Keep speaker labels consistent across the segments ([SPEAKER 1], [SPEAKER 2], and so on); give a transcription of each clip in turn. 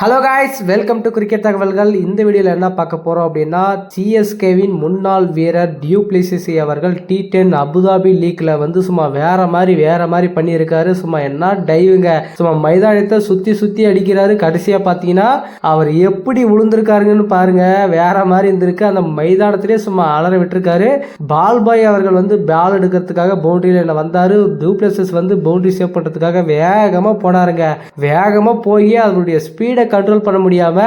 [SPEAKER 1] Hello guys welcome to cricket தகவல்கள் இந்த வீடியோவில் என்ன பார்க்க போகிறோம் அப்படின்னா சிஎஸ்கேவின் முன்னாள் வீரர் டியூப்ளிசிசி அவர்கள் டி டென் அபுதாபி லீக்கில் வந்து சும்மா வேற மாதிரி வேற மாதிரி பண்ணியிருக்காரு. சும்மா என்ன டைவுங்க சும்மா மைதானத்தை சுற்றி சுற்றி அடிக்கிறாரு. கடைசியாக பார்த்தீங்கன்னா அவர் எப்படி விழுந்திருக்காருங்கன்னு பாருங்க. வேற மாதிரி இருந்திருக்கு. அந்த மைதானத்திலே சும்மா அலற விட்டுருக்காரு. பால் பாய் அவர்கள் வந்து பால் எடுக்கிறதுக்காக பவுண்டரியில் என்ன வந்தார். டியூ பிளேசஸ் வந்து பவுண்டரி சேவ் பண்ணுறதுக்காக வேகமாக போனாருங்க. வேகமாக போய் அவருடைய ஸ்பீடை கண்ட்ரோல் பண்ண முடியாம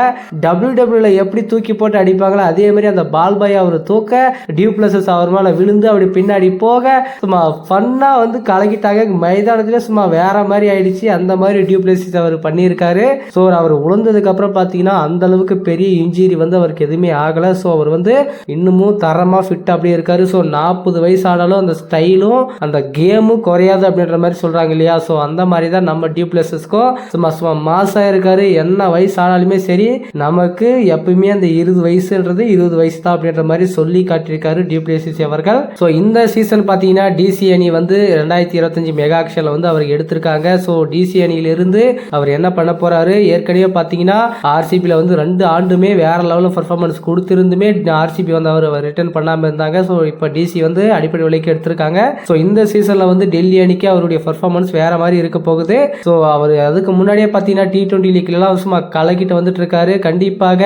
[SPEAKER 1] டபிள்யூ டபிள்யூல எப்படி தூக்கி போட்டு அடிப்பாங்களோ அதே மாதிரி அந்த பால் பாய் அவர் தூக்க டியூ பிளஸஸ் அவர் மேலே விழுந்து அப்படி பின்னாடி போக சும்மா ஃபன்னாக வந்து கலக்கிட்டாங்க. மைதானத்துல சும்மா வேற மாதிரி ஆயிடுச்சு. அந்த மாதிரி டியூ பிளஸஸ் அவர் பண்ணியிருக்காரு. ஸோ அவர் உழந்ததுக்கு அப்புறம் பார்த்தீங்கன்னா அந்த அளவுக்கு பெரிய இன்ஜுரி வந்து அவருக்கு எதுவுமே ஆகலை. ஸோ அவர் வந்து இன்னமும் தரமாக ஃபிட் அப்படியே இருக்காரு. ஸோ நாற்பது வயசு ஆனாலும் அந்த ஸ்டைலும் அந்த கேமும் குறையாது அப்படின்ற மாதிரி சொல்கிறாங்க இல்லையா? ஸோ அந்த மாதிரி தான் நம்ம டியூ பிளஸஸ்க்கும் சும்மா சும்மா மாசாக இருக்காரு. என்ன வயசு ஆனாலுமே சரி நமக்கு எப்பயுமே அந்த இருபது வயசுன்றது இருபது வயசு தான் அப்படின்ற மாதிரி சொல்லி காட்டியிருக்காரு டியூப்ளேசிஸ் அவர்கள். ஸோ இந்த சீசன் பார்த்தீங்கன்னா டிசி அணி வந்து ரெண்டாயிரத்தி இருபத்தஞ்சு மெகா ஆக்ஷனில் வந்து அவர் எடுத்திருக்காங்க. ஸோ டிசி அணியிலிருந்து அவர் என்ன பண்ண போறாரு? ஏற்கனவே பார்த்தீங்கன்னா ஆர்சிபியில் வந்து ரெண்டு ஆண்டுமே வேற லெவலில் பர்ஃபார்மன்ஸ் கொடுத்திருந்துமே ஆர்சிபி வந்து அவர் ரிட்டர்ன் பண்ணாமல் இருந்தாங்க. ஸோ இப்போ டிசி வந்து அடிப்படை விலைக்கு எடுத்திருக்காங்க. ஸோ இந்த சீசனில் வந்து டெல்லி அணிக்கு அவருடைய பர்ஃபார்மன்ஸ் வேற மாதிரி இருக்க போகுது. ஸோ அவர் அதுக்கு முன்னாடியே பார்த்தீங்கன்னா டி டுவெண்ட்டி லீக்லாம் சும்மா கலக்கிட்டு வந்துட்டு இருக்காரு கண்டிப்பாக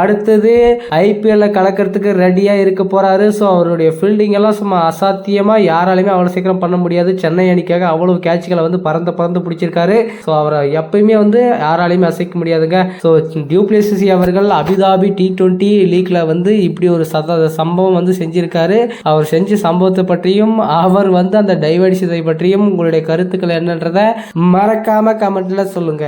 [SPEAKER 1] அடுத்தது ஐபிஎல்ல கலக்கிறதுக்கு ரெடியாக இருக்க போறாரு. ஸோ அவருடைய ஃபீல்டிங் எல்லாம் சும்மா அசாத்தியமாக யாராலையுமே அவ்வளோ சீக்கிரம் பண்ண முடியாது. சென்னை அணிக்காக அவ்வளவு கேட்சுகளை வந்து பறந்து பறந்து பிடிச்சிருக்காரு. ஸோ அவரை எப்பயுமே வந்து யாராலையுமே அசைக்க முடியாதுங்க. ஸோ டியூப்ளேசிசி அவர்கள் அபிதாபி டி டுவெண்ட்டி லீக்ல வந்து இப்படி ஒரு சத சம்பவம் வந்து செஞ்சிருக்காரு. அவர் செஞ்ச சம்பவத்தை பற்றியும் அவர் வந்து அந்த டைவர்டிச்சதை பற்றியும் உங்களுடைய கருத்துக்கள் என்னன்றதை மறக்காம கமெண்ட்ல சொல்லுங்க.